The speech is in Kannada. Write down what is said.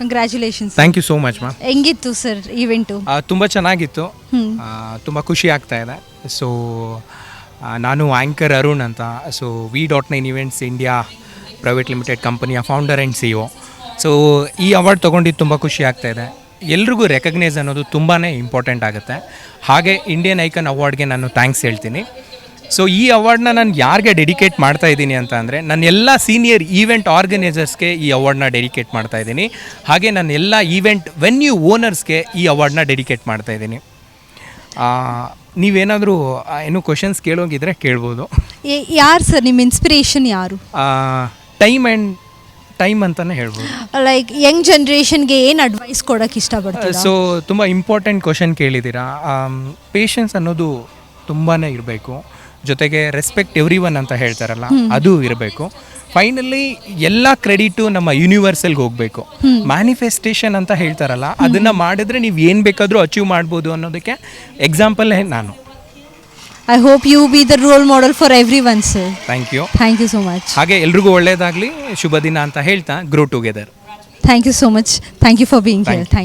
Congratulations thank you so much ma'am ಹೆಂಗಿತ್ತು ಸರ್ ಈವೆಂಟು ತುಂಬ ಚೆನ್ನಾಗಿತ್ತು. ತುಂಬ ಖುಷಿ ಆಗ್ತಾ ಇದೆ. ಸೊ ನಾನು ಆ್ಯಂಕರ್ ಅರುಣ್ ಅಂತ. So V dot nine events India private limited ಕಂಪನಿಯ founder and C O so ಈ ಅವಾರ್ಡ್ ತೊಗೊಂಡಿದ್ದು ತುಂಬ ಖುಷಿ ಆಗ್ತಾ ಇದೆ. ಎಲ್ರಿಗೂ ರೆಕಗ್ನೈಸ್ ಅನ್ನೋದು ತುಂಬಾ ಇಂಪಾರ್ಟೆಂಟ್ ಆಗುತ್ತೆ. ಹಾಗೆ ಇಂಡಿಯನ್ ಐಕನ್ ಅವಾರ್ಡ್ಗೆ ನಾನು ಥ್ಯಾಂಕ್ಸ್ ಹೇಳ್ತೀನಿ. ಸೊ ಈ ಅವಾರ್ಡ್ನ ನಾನು ಯಾರಿಗೆ ಡೆಡಿಕೇಟ್ ಮಾಡ್ತಾ ಇದ್ದೀನಿ ಅಂತ ಅಂದರೆ ನನ್ನ ಎಲ್ಲ ಸೀನಿಯರ್ ಈವೆಂಟ್ ಆರ್ಗನೈಸರ್ಸ್ಗೆ ಈ ಅವಾರ್ಡ್ನ ಡೆಡಿಕೇಟ್ ಮಾಡ್ತಾ ಇದ್ದೀನಿ. ಹಾಗೆ ನನ್ನ ಎಲ್ಲ ಈವೆಂಟ್ ವೆನ್ಯೂ ಓನರ್ಸ್ಗೆ ಈ ಅವಾರ್ಡ್ನ ಡೆಡಿಕೇಟ್ ಮಾಡ್ತಾ ಇದ್ದೀನಿ. ನೀವೇನಾದರೂ ಏನು ಕ್ವಶನ್ಸ್ ಕೇಳೋಗಿದ್ರೆ ಕೇಳ್ಬೋದು. ಯಾರು ಸರ್ ನಿಮ್ಮ ಇನ್ಸ್ಪಿರೇಷನ್ ಯಾರು? ಟೈಮ್ ಆ್ಯಂಡ್ ಟೈಮ್ ಅಂತಲೇ ಹೇಳ್ಬೋದು. ಲೈಕ್ ಯಂಗ್ ಜನ್ರೇಷನ್ಗೆ ಏನು ಅಡ್ವೈಸ್ ಕೊಡೋಕೆ ಇಷ್ಟಪಡ್ತೀರಾ? ಸೊ ತುಂಬ ಇಂಪಾರ್ಟೆಂಟ್ ಕ್ವಶನ್ ಕೇಳಿದ್ದೀರಾ. ಪೇಷನ್ಸ್ ಅನ್ನೋದು ತುಂಬಾ ಇರಬೇಕು. ಜೊತೆಗೆ ರೆಸ್ಪೆಕ್ಟ್ ಎವ್ರಿ ಒನ್ ಅಂತ ಹೇಳ್ತಾರಲ್ಲ ಅದು ಇರಬೇಕು. ಫೈನಲಿ ಎಲ್ಲ ಕ್ರೆಡಿಟು ನಮ್ಮ ಯೂನಿವರ್ಸಲ್ಗೆ ಹೋಗಬೇಕು. ಮ್ಯಾನಿಫೆಸ್ಟೇಷನ್ ಅಂತ ಹೇಳ್ತಾರಲ್ಲ ಅದನ್ನು ಮಾಡಿದ್ರೆ ನೀವು ಏನು ಬೇಕಾದರೂ ಅಚೀವ್ ಮಾಡ್ಬೋದು ಅನ್ನೋದಕ್ಕೆ ಎಕ್ಸಾಂಪಲ್ ನಾನು. I hope you be the role model for every one sir thank you thank you so much ಹಾಗೆ ಎಲ್ರಿಗೂ ಒಳ್ಳೆಯದಾಗಲಿ ಶುಭ ದಿನ ಅಂತ ಹೇಳ್ತಾ grow together thank you so much thank you for being here thank you